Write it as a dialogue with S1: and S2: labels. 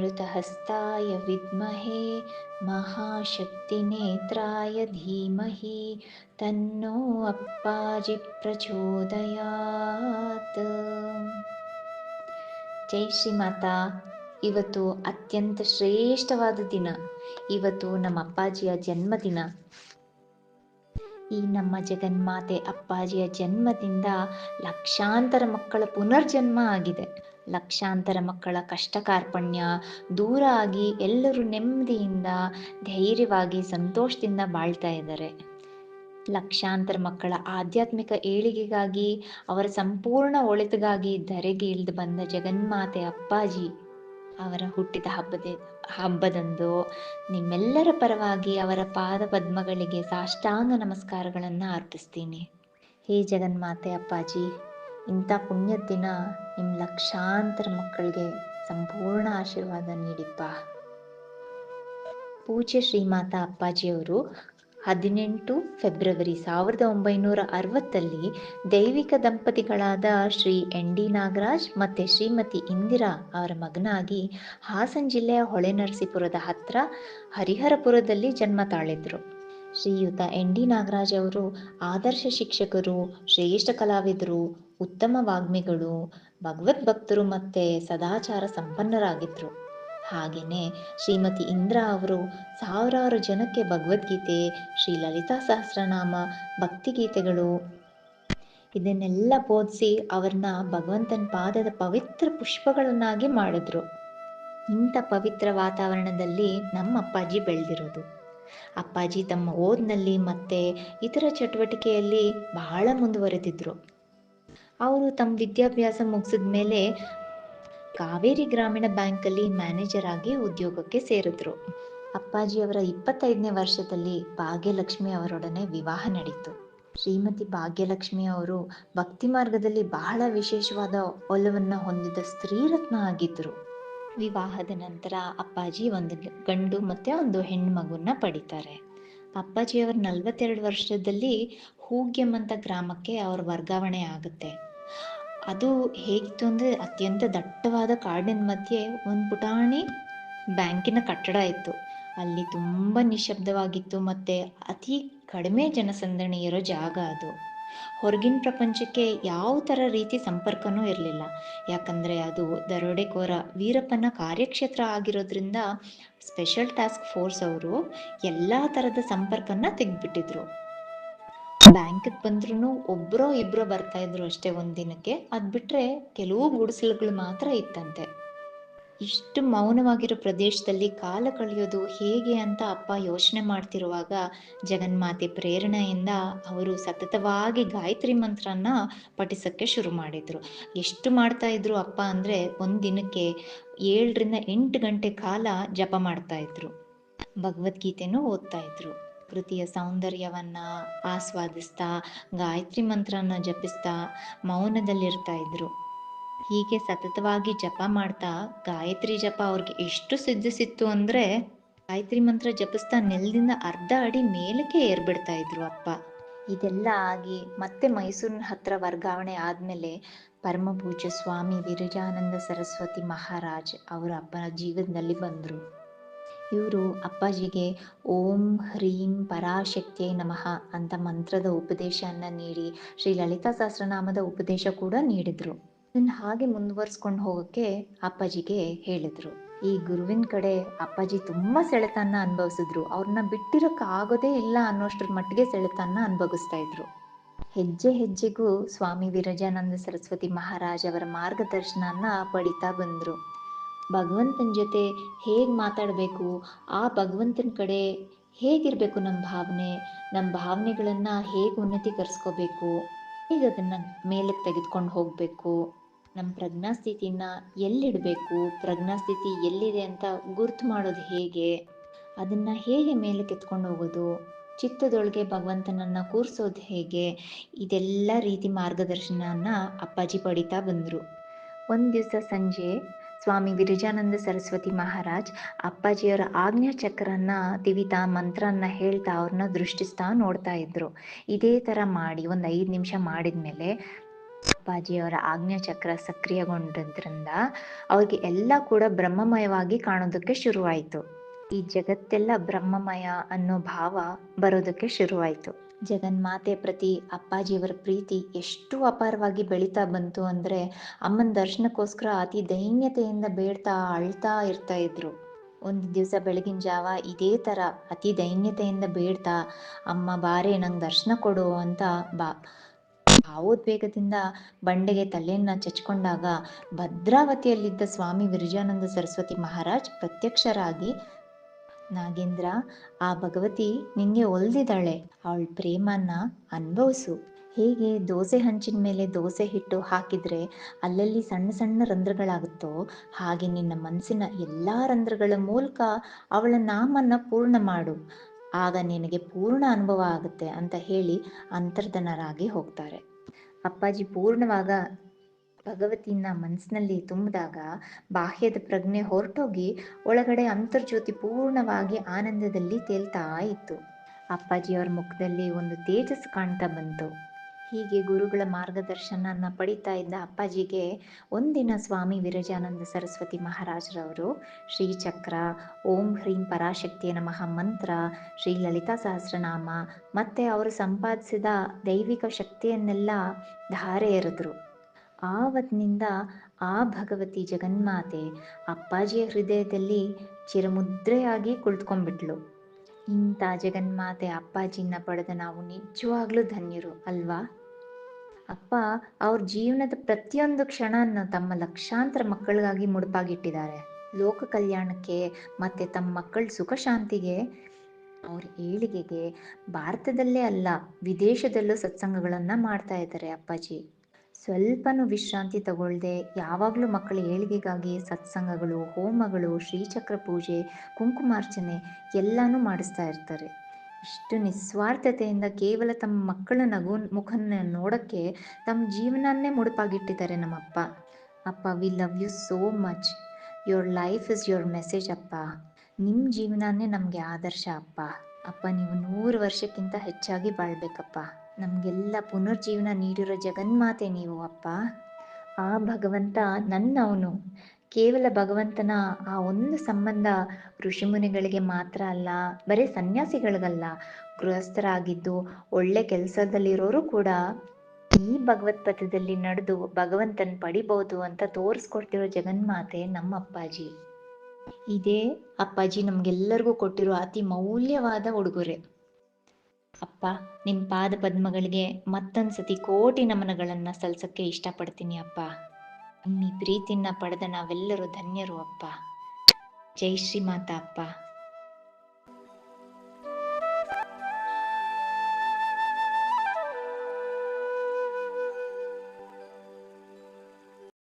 S1: अमृतहस्ताय विद्महे महाशक्तिनेत्राय धीमहि तन्नो अप्पाजि प्रचोदयात् ಜೈ ಶ್ರೀ ಮಾತಾ ಇವತ್ತು ಅತ್ಯಂತ ಶ್ರೇಷ್ಠವಾದ ದಿನ ಇವತ್ತು ನಮ್ಮ ಅಪ್ಪಾಜಿಯ ಜನ್ಮದಿನ ಈ ನಮ್ಮ ಜಗನ್ಮಾತೆ ಅಪ್ಪಾಜಿಯ ಜನ್ಮದಿಂದ ಲಕ್ಷಾಂತರ ಮಕ್ಕಳ ಪುನರ್ಜನ್ಮ ಆಗಿದೆ ಲಕ್ಷಾಂತರ ಮಕ್ಕಳ ಕಷ್ಟ ಕಾರ್ಪಣ್ಯ ದೂರ ಆಗಿ ಎಲ್ಲರೂ ನೆಮ್ಮದಿಯಿಂದ, ಧೈರ್ಯವಾಗಿ, ಸಂತೋಷದಿಂದ ಬಾಳ್ತಾ ಇದ್ದಾರೆ. ಲಕ್ಷಾಂತರ ಮಕ್ಕಳ ಆಧ್ಯಾತ್ಮಿಕ ಏಳಿಗೆಗಾಗಿ, ಅವರ ಸಂಪೂರ್ಣ ಒಳಿತಿಗಾಗಿ ಧರೆಗೆ ಇಳಿದು ಬಂದ ಜಗನ್ಮಾತೆ ಅಪ್ಪಾಜಿ ಅವರ ಹುಟ್ಟಿದ ಹಬ್ಬದ, ಹಬ್ಬದಂದು ನಿಮ್ಮೆಲ್ಲರ ಪರವಾಗಿ ಅವರ ಪಾದ ಪದ್ಮಗಳಿಗೆ ಸಾಷ್ಟಾಂಗ ನಮಸ್ಕಾರಗಳನ್ನು ಅರ್ಪಿಸ್ತೀನಿ. ಹೇ ಜಗನ್ಮಾತೆ ಅಪ್ಪಾಜಿ ಇಂಥ ಪುಣ್ಯ ದಿನ ನಿಮ್ಮ ಲಕ್ಷಾಂತರ ಮಕ್ಕಳಿಗೆ ಸಂಪೂರ್ಣ ಆಶೀರ್ವಾದ ನೀಡಿಪ್ಪ ಪೂಜ್ಯ ಶ್ರೀಮಾತಾ ಅಪ್ಪಾಜಿಯವರು ಹದಿನೆಂಟು ಫೆಬ್ರವರಿ ಸಾವಿರದ ಒಂಬೈನೂರ ಅರವತ್ತಲ್ಲಿ ದೈವಿಕ ದಂಪತಿಗಳಾದ ಶ್ರೀ ಎನ್ ಡಿ ನಾಗರಾಜ್ ಮತ್ತು ಶ್ರೀಮತಿ ಇಂದಿರಾ ಅವರ ಮಗನಾಗಿ ಹಾಸನ ಜಿಲ್ಲೆಯ ಹೊಳೆನರಸೀಪುರದ ಹತ್ತಿರ ಹರಿಹರಪುರದಲ್ಲಿ ಜನ್ಮ ತಾಳಿದ್ರು. ಶ್ರೀಯುತ ಎನ್ ಡಿ ನಾಗರಾಜ್ ಅವರು ಆದರ್ಶ ಶಿಕ್ಷಕರು, ಶ್ರೇಷ್ಠ ಕಲಾವಿದರು, ಉತ್ತಮ ವಾಗ್ಮಿಗಳು ಭಗವದ್ ಭಕ್ತರು ಮತ್ತೆ ಸದಾಚಾರ ಸಂಪನ್ನರಾಗಿದ್ದರು ಹಾಗೆಯೇ ಶ್ರೀಮತಿ ಇಂದ್ರಾ ಅವರು ಸಾವಿರಾರು ಜನಕ್ಕೆ ಭಗವದ್ಗೀತೆ, ಶ್ರೀ ಲಲಿತಾ ಸಹಸ್ರನಾಮ, ಭಕ್ತಿಗೀತೆಗಳು. ಇದನ್ನೆಲ್ಲ ಬೋಧಿಸಿ ಅವ್ರನ್ನ ಭಗವಂತನ ಪಾದದ ಪವಿತ್ರ ಪುಷ್ಪಗಳನ್ನಾಗಿ ಮಾಡಿದ್ರು. ಇಂಥ ಪವಿತ್ರ ವಾತಾವರಣದಲ್ಲಿ ನಮ್ಮ ಅಪ್ಪಾಜಿ ಬೆಳೆದಿರೋದು. ಅಪ್ಪಾಜಿ ತಮ್ಮ ಓದ್ನಲ್ಲಿ ಮತ್ತೆ ಇತರ ಚಟುವಟಿಕೆಯಲ್ಲಿ ಬಹಳ ಮುಂದುವರೆದಿದ್ರು. ಅವರು ತಮ್ಮ ವಿದ್ಯಾಭ್ಯಾಸ ಮುಗಿಸಿದ ಮೇಲೆ ಕಾವೇರಿ ಗ್ರಾಮೀಣ ಬ್ಯಾಂಕಲ್ಲಿ ಮ್ಯಾನೇಜರ್ ಆಗಿ ಉದ್ಯೋಗಕ್ಕೆ ಸೇರಿದ್ರು. ಅಪ್ಪಾಜಿಯವರ ಇಪ್ಪತ್ತೈದನೇ ವರ್ಷದಲ್ಲಿ ಭಾಗ್ಯಲಕ್ಷ್ಮಿ ಅವರೊಡನೆ ವಿವಾಹ ನಡೀತು. ಶ್ರೀಮತಿ ಭಾಗ್ಯಲಕ್ಷ್ಮಿ ಅವರು ಭಕ್ತಿ ಮಾರ್ಗದಲ್ಲಿ ಬಹಳ ವಿಶೇಷವಾದ ಒಲವನ್ನು ಹೊಂದಿದ ಸ್ತ್ರೀರತ್ನ ಆಗಿದ್ರು. ವಿವಾಹದ ನಂತರ ಅಪ್ಪಾಜಿ ಒಂದು ಗಂಡು ಮತ್ತೆ ಒಂದು ಹೆಣ್ಣು ಮಗುನ ಪಡಿತಾರೆ ಅಪ್ಪಾಜಿಯವರು ನಲವತ್ತೆರಡು ವರ್ಷದಲ್ಲಿ ಹೂಗ್ಯಂ ಅಂತ ಗ್ರಾಮಕ್ಕೆ ಅವ್ರ ವರ್ಗಾವಣೆ ಆಗುತ್ತೆ. ಅದು ಹೇಗಿತ್ತು ಅಂದರೆ ಅತ್ಯಂತ ದಟ್ಟವಾದ ಕಾಡಿನ ಮಧ್ಯೆ ಒಂದು ಪುಟಾಣಿ ಬ್ಯಾಂಕಿನ ಕಟ್ಟಡ ಇತ್ತು. ಅಲ್ಲಿ ತುಂಬ ನಿಶಬ್ದವಾಗಿತ್ತು ಮತ್ತು ಅತಿ ಕಡಿಮೆ ಜನಸಂದಣಿ ಇರೋ ಜಾಗ ಅದು. ಹೊರಗಿನ ಪ್ರಪಂಚಕ್ಕೆ ಯಾವ ಥರ ರೀತಿ ಸಂಪರ್ಕನೂ ಇರಲಿಲ್ಲ. ಯಾಕಂದರೆ ಅದು ದರೋಡೆಕೋರ ವೀರಪ್ಪನ ಕಾರ್ಯಕ್ಷೇತ್ರ ಆಗಿರೋದ್ರಿಂದ ಸ್ಪೆಷಲ್ ಟಾಸ್ಕ್ ಫೋರ್ಸ್ ಅವರು ಎಲ್ಲ ಥರದ ಸಂಪರ್ಕನ ತೆಗೆದುಬಿಟ್ಟಿದ್ರು. ಬ್ಯಾಂಕಿಗೆ ಬಂದ್ರೂ ಒಬ್ಬರೋ ಇಬ್ಬರೋ ಬರ್ತಾ ಇದ್ರು ಅಷ್ಟೇ ಒಂದು ದಿನಕ್ಕೆ ಅದು ಬಿಟ್ಟರೆ ಕೆಲವು ಗುಡಿಸಲುಗಳು ಮಾತ್ರ ಇತ್ತಂತೆ. ಇಷ್ಟು ಮೌನವಾಗಿರೋ ಪ್ರದೇಶದಲ್ಲಿ ಕಾಲ ಕಳೆಯೋದು ಹೇಗೆ ಅಂತ ಅಪ್ಪ ಯೋಚನೆ ಮಾಡ್ತಿರುವಾಗ ಜಗನ್ಮಾತೆ ಪ್ರೇರಣೆಯಿಂದ ಅವರು ಸತತವಾಗಿ ಗಾಯತ್ರಿ ಮಂತ್ರನ ಪಠಿಸಕ್ಕೆ ಶುರು ಮಾಡಿದರು. ಎಷ್ಟು ಮಾಡ್ತಾ ಇದ್ರು ಅಪ್ಪ ಅಂದರೆ ಒಂದು ದಿನಕ್ಕೆ ಏಳರಿಂದ ಎಂಟು ಗಂಟೆ ಕಾಲ ಜಪ ಮಾಡ್ತಾ ಇದ್ರು. ಭಗವದ್ಗೀತೆನೂ ಓದ್ತಾ ಇದ್ರು. ಕೃತಿಯ ಸೌಂದರ್ಯವನ್ನ ಆಸ್ವಾದಿಸ್ತಾ, ಗಾಯತ್ರಿ ಮಂತ್ರನ ಜಪಿಸ್ತಾ ಮೌನದಲ್ಲಿರ್ತಾ ಇದ್ರು. ಹೀಗೆ ಸತತವಾಗಿ ಜಪ ಮಾಡ್ತಾ ಗಾಯತ್ರಿ ಜಪ ಅವ್ರಿಗೆ ಎಷ್ಟು ಸಿದ್ಧಿಸಿತ್ತು ಅಂದರೆ ಗಾಯತ್ರಿ ಮಂತ್ರ ಜಪಿಸ್ತಾ ನೆಲದಿಂದ ಅರ್ಧ ಅಡಿ ಮೇಲಕ್ಕೆ ಏರ್ಬಿಡ್ತಾ ಇದ್ರು ಅಪ್ಪ. ಇದೆಲ್ಲ ಆಗಿ ಮತ್ತೆ ಮೈಸೂರಿನ ಹತ್ರ ವರ್ಗಾವಣೆ ಆದಮೇಲೆ ಪರಮ ಪೂಜ್ಯ ಸ್ವಾಮಿ ವಿರಜಾನಂದ ಸರಸ್ವತಿ ಮಹಾರಾಜ್ ಅವರ ಅಪ್ಪನ ಜೀವನದಲ್ಲಿ ಬಂದರು. ಇವರು ಅಪ್ಪಾಜಿಗೆ ಓಂ ಹ್ರೀಂ ಪರಾಶಕ್ತಿಯೇ ನಮಃ ಅಂತ ಮಂತ್ರದ ಉಪದೇಶವನ್ನು ನೀಡಿ ಶ್ರೀ ಲಲಿತಾ ಸಹಸ್ರನಾಮದ ಉಪದೇಶ ಕೂಡ ನೀಡಿದರು. ಅದನ್ನು ಹಾಗೆ ಮುಂದುವರ್ಸ್ಕೊಂಡು ಹೋಗೋಕ್ಕೆ ಅಪ್ಪಾಜಿಗೆ ಹೇಳಿದ್ರು. ಈ ಗುರುವಿನ ಕಡೆ ಅಪ್ಪಾಜಿ ತುಂಬ ಸೆಳೆತನ ಅನುಭವಿಸಿದ್ರು. ಅವ್ರನ್ನ ಬಿಟ್ಟಿರೋಕ್ಕಾಗೋದೇ ಇಲ್ಲ ಅನ್ನೋಷ್ಟ್ರ ಮಟ್ಟಿಗೆ ಸೆಳೆತನ ಅನುಭವಿಸ್ತಾ ಇದ್ರು. ಹೆಜ್ಜೆ ಹೆಜ್ಜೆಗೂ ಸ್ವಾಮಿ ವಿರಜಾನಂದ ಸರಸ್ವತಿ ಮಹಾರಾಜ್ ಅವರ ಮಾರ್ಗದರ್ಶನನ ಪಡಿತಾ ಬಂದರು. ಭಗವಂತನ ಜೊತೆ ಹೇಗೆ ಮಾತಾಡಬೇಕು, ಆ ಭಗವಂತನ ಕಡೆ ಹೇಗಿರಬೇಕು ನಮ್ಮ ಭಾವನೆ ನಮ್ಮ ಭಾವನೆಗಳನ್ನು ಹೇಗೆ ಉನ್ನತೀಕರಿಸ್ಕೋಬೇಕು, ಹೇಗೆ ಅದನ್ನು ಮೇಲಕ್ಕೆ ತೆಗೆದುಕೊಂಡು ಹೋಗಬೇಕು? ನಮ್ಮ ಪ್ರಜ್ಞಾಸ್ಥಿತಿನ ಎಲ್ಲಿಡಬೇಕು? ಪ್ರಜ್ಞಾಸ್ಥಿತಿ ಎಲ್ಲಿದೆ ಅಂತ ಗುರ್ತು ಮಾಡೋದು ಹೇಗೆ? ಅದನ್ನು ಹೇಗೆ ಮೇಲೆ ಕೆತ್ಕೊಂಡು ಹೋಗೋದು? ಚಿತ್ತದೊಳಗೆ ಭಗವಂತನನ್ನು ಕೂರಿಸೋದು ಹೇಗೆ? ಇದೆಲ್ಲ ರೀತಿ ಮಾರ್ಗದರ್ಶನನ ಅಪ್ಪಾಜಿ ಪಡಿತಾ ಬಂದರು. ಒಂದು ದಿವಸ ಸಂಜೆ ಸ್ವಾಮಿ ವಿರಜಾನಂದ ಸರಸ್ವತಿ ಮಹಾರಾಜ್ ಅಪ್ಪಾಜಿಯವರ ಆಜ್ಞಾ ಚಕ್ರನ್ನ ತಿವಿತಾ ಮಂತ್ರನ್ನ ಹೇಳ್ತಾ ಅವ್ರನ್ನ ದೃಷ್ಟಿಸ್ತಾ ನೋಡ್ತಾ ಇದ್ರು. ಇದೇ ಥರ ಮಾಡಿ, ಒಂದು ಐದು ನಿಮಿಷ ಮಾಡಿದ ಮೇಲೆ ಅಪ್ಪಾಜಿಯವರ ಆಜ್ಞಾಚಕ್ರ ಸಕ್ರಿಯಗೊಂಡದ್ರಿಂದ ಅವ್ರಿಗೆ ಎಲ್ಲ ಕೂಡ ಬ್ರಹ್ಮಮಯವಾಗಿ ಕಾಣೋದಕ್ಕೆ ಶುರುವಾಯಿತು. ಈ ಜಗತ್ತೆಲ್ಲ ಬ್ರಹ್ಮಮಯ ಅನ್ನೋ ಭಾವ ಬರೋದಕ್ಕೆ ಶುರುವಾಯಿತು. ಜಗನ್ಮಾತೆ ಪ್ರತಿ ಅಪ್ಪಾಜಿಯವರ ಪ್ರೀತಿ ಎಷ್ಟು ಅಪಾರವಾಗಿ ಬೆಳೀತಾ ಬಂತು ಅಂದರೆ ಅಮ್ಮನ ದರ್ಶನಕ್ಕೋಸ್ಕರ ಅತಿ ದೈನ್ಯತೆಯಿಂದ ಬೇಡ್ತಾ ಅಳ್ತಾ ಇರ್ತಾ ಇದ್ರು. ಒಂದು ದಿವಸ ಬೆಳಗಿನ ಜಾವ ಇದೇ ಥರ ಅತಿ ದೈನ್ಯತೆಯಿಂದ ಬೇಡ್ತಾ, ಅಮ್ಮ ಬಾರೆ, ನಂಗೆ ದರ್ಶನ ಕೊಡು ಅಂತ ಬಾ ಭಾವೋದ್ವೇಗದಿಂದ ಬಂಡೆಗೆ ತಲೆಯನ್ನು ಚಚ್ಕೊಂಡಾಗ ಭದ್ರಾವತಿಯಲ್ಲಿದ್ದ ಸ್ವಾಮಿ ವಿರಜಾನಂದ ಸರಸ್ವತಿ ಮಹಾರಾಜ್ ಪ್ರತ್ಯಕ್ಷರಾಗಿ, ನಾಗೇಂದ್ರ, ಆ ಭಗವತಿ ನಿಂಗೆ ಒಲ್ದಿದ್ದಾಳೆ. ಅವಳ ಪ್ರೇಮನ್ನ ಅನುಭವಿಸು. ಹೇಗೆ ದೋಸೆ ಹಂಚಿನ ಮೇಲೆ ದೋಸೆ ಹಿಟ್ಟು ಹಾಕಿದ್ರೆ ಅಲ್ಲಲ್ಲಿ ಸಣ್ಣ ಸಣ್ಣ ರಂಧ್ರಗಳಾಗುತ್ತೋ, ಹಾಗೆ ನಿನ್ನ ಮನಸ್ಸಿನ ಎಲ್ಲ ರಂಧ್ರಗಳ ಮೂಲಕ ಅವಳ ನಾಮನ್ನ ಪೂರ್ಣ ಮಾಡು. ಆಗ ನಿನಗೆ ಪೂರ್ಣ ಅನುಭವ ಆಗುತ್ತೆ ಅಂತ ಹೇಳಿ ಅಂತರ್ಧನರಾಗಿ ಹೋಗ್ತಾರೆ. ಅಪ್ಪಾಜಿ ಪೂರ್ಣವಾಗ ಭಗವತಿಯನ್ನ ಮನಸ್ಸಿನಲ್ಲಿ ತುಂಬಿದಾಗ ಬಾಹ್ಯದ ಪ್ರಜ್ಞೆ ಹೊರಟೋಗಿ ಒಳಗಡೆ ಅಂತರ್ಜ್ಯೋತಿ ಪೂರ್ಣವಾಗಿ ಆನಂದದಲ್ಲಿ ತೇಲ್ತಾ ಇತ್ತು. ಅಪ್ಪಾಜಿಯವರ ಮುಖದಲ್ಲಿ ಒಂದು ತೇಜಸ್ಸು ಕಾಣ್ತಾ ಬಂತು. ಹೀಗೆ ಗುರುಗಳ ಮಾರ್ಗದರ್ಶನನ್ನ ಪಡಿತಾ ಇದ್ದ ಅಪ್ಪಾಜಿಗೆ ಒಂದಿನ ಸ್ವಾಮಿ ವಿರಜಾನಂದ ಸರಸ್ವತಿ ಮಹಾರಾಜರವರು ಶ್ರೀಚಕ್ರ, ಓಂ ಹ್ರೀಂ ಪರಾಶಕ್ತಿಯ ನಮಃ ಮಂತ್ರ, ಶ್ರೀ ಲಲಿತಾ ಸಹಸ್ರನಾಮ ಮತ್ತು ಅವರು ಸಂಪಾದಿಸಿದ ದೈವಿಕ ಶಕ್ತಿಯನ್ನೆಲ್ಲ ಧಾರೆ ಎರೆದ್ರು. ಆವತ್ತಿನಿಂದ ಆ ಭಗವತಿ ಜಗನ್ಮಾತೆ ಅಪ್ಪಾಜಿಯ ಹೃದಯದಲ್ಲಿ ಚಿರಮುದ್ರೆಯಾಗಿ ಕುಳಿತುಕೊಂಡ್ಬಿಟ್ಲು. ಇಂಥ ಜಗನ್ಮಾತೆ ಅಪ್ಪಾಜಿನ ಪಡೆದ ನಾವು ನಿಜವಾಗ್ಲೂ ಧನ್ಯರು, ಅಲ್ವಾ? ಅಪ್ಪ, ಅವ್ರ ಜೀವನದ ಪ್ರತಿಯೊಂದು ಕ್ಷಣನ ತಮ್ಮ ಲಕ್ಷಾಂತರ ಮಕ್ಕಳಿಗಾಗಿ ಮುಡುಪಾಗಿಟ್ಟಿದ್ದಾರೆ. ಲೋಕ ಕಲ್ಯಾಣಕ್ಕೆ ಮತ್ತು ತಮ್ಮ ಮಕ್ಕಳ ಸುಖ ಶಾಂತಿಗೆ, ಅವ್ರ ಏಳಿಗೆಗೆ ಭಾರತದಲ್ಲೇ ಅಲ್ಲ, ವಿದೇಶದಲ್ಲೂ ಸತ್ಸಂಗಗಳನ್ನು ಮಾಡ್ತಾ ಇದ್ದಾರೆ ಅಪ್ಪಾಜಿ. ಸ್ವಲ್ಪನೂ ವಿಶ್ರಾಂತಿ ತಗೊಳ್ಳದೆ ಯಾವಾಗಲೂ ಮಕ್ಕಳ ಏಳಿಗೆಗಾಗಿ ಸತ್ಸಂಗಗಳು, ಹೋಮಗಳು, ಶ್ರೀಚಕ್ರ ಪೂಜೆ, ಕುಂಕುಮಾರ್ಚನೆ ಎಲ್ಲನೂ ಮಾಡಿಸ್ತಾ ಇರ್ತಾರೆ. ಇಷ್ಟು ನಿಸ್ವಾರ್ಥತೆಯಿಂದ ಕೇವಲ ತಮ್ಮ ಮಕ್ಕಳ ನಗು, ಮುಖನ ನೋಡೋಕ್ಕೆ ತಮ್ಮ ಜೀವನನ್ನೇ ಮುಡುಪಾಗಿಟ್ಟಿದ್ದಾರೆ ನಮ್ಮಪ್ಪ. ಅಪ್ಪ we love you so much your life is your message ಅಪ್ಪ. ನಿಮ್ಮ ಜೀವನನೇ ನಮಗೆ ಆದರ್ಶ, ಅಪ್ಪ. ಅಪ್ಪ, ನೀವು ನೂರು ವರ್ಷಕ್ಕಿಂತ ಹೆಚ್ಚಾಗಿ ಬಾಳ್ಬೇಕಪ್ಪ. ನಮಗೆಲ್ಲ ಪುನರ್ಜೀವನ ನೀಡಿರೋ ಜಗನ್ಮಾತೆ ನೀವು, ಅಪ್ಪ. ಆ ಭಗವಂತ ನನ್ನವನು. ಕೇವಲ ಭಗವಂತನ ಆ ಒಂದು ಸಂಬಂಧ ಋಷಿಮುನಿಗಳಿಗೆ ಮಾತ್ರ ಅಲ್ಲ, ಬರೀ ಸನ್ಯಾಸಿಗಳಿಗಲ್ಲ. ಗೃಹಸ್ಥರಾಗಿದ್ದು ಒಳ್ಳೆ ಕೆಲಸದಲ್ಲಿರೋರು ಕೂಡ ಈ ಭಗವತ್ ಪಥದಲ್ಲಿ ನಡೆದು ಭಗವಂತನ ಪಡಿಬಹುದು ಅಂತ ತೋರಿಸ್ಕೊಡ್ತಿರೋ ಜಗನ್ಮಾತೆ ನಮ್ಮ ಅಪ್ಪಾಜಿ. ಇದೇ ಅಪ್ಪಾಜಿ ನಮ್ಗೆಲ್ಲರಿಗೂ ಕೊಟ್ಟಿರೋ ಅತಿ ಮೌಲ್ಯವಾದ ಉಡುಗೊರೆ. ಅಪ್ಪ ನಿಮ್ಮ ಪಾದ ಪದ್ಮಗಳಿಗೆ ಮತ್ತೊಂದ್ಸತಿ ಕೋಟಿ ನಮನಗಳನ್ನು ಸಲ್ಸಕ್ಕೆ ಇಷ್ಟಪಡ್ತೀನಿ ಅಪ್ಪ. ನಿಮ್ಮ ಈ ಪ್ರೀತಿನ ಪಡೆದ ನಾವೆಲ್ಲರೂ ಧನ್ಯರು ಅಪ್ಪ. ಜೈ ಶ್ರೀ ಮಾತಾ ಅಪ್ಪ.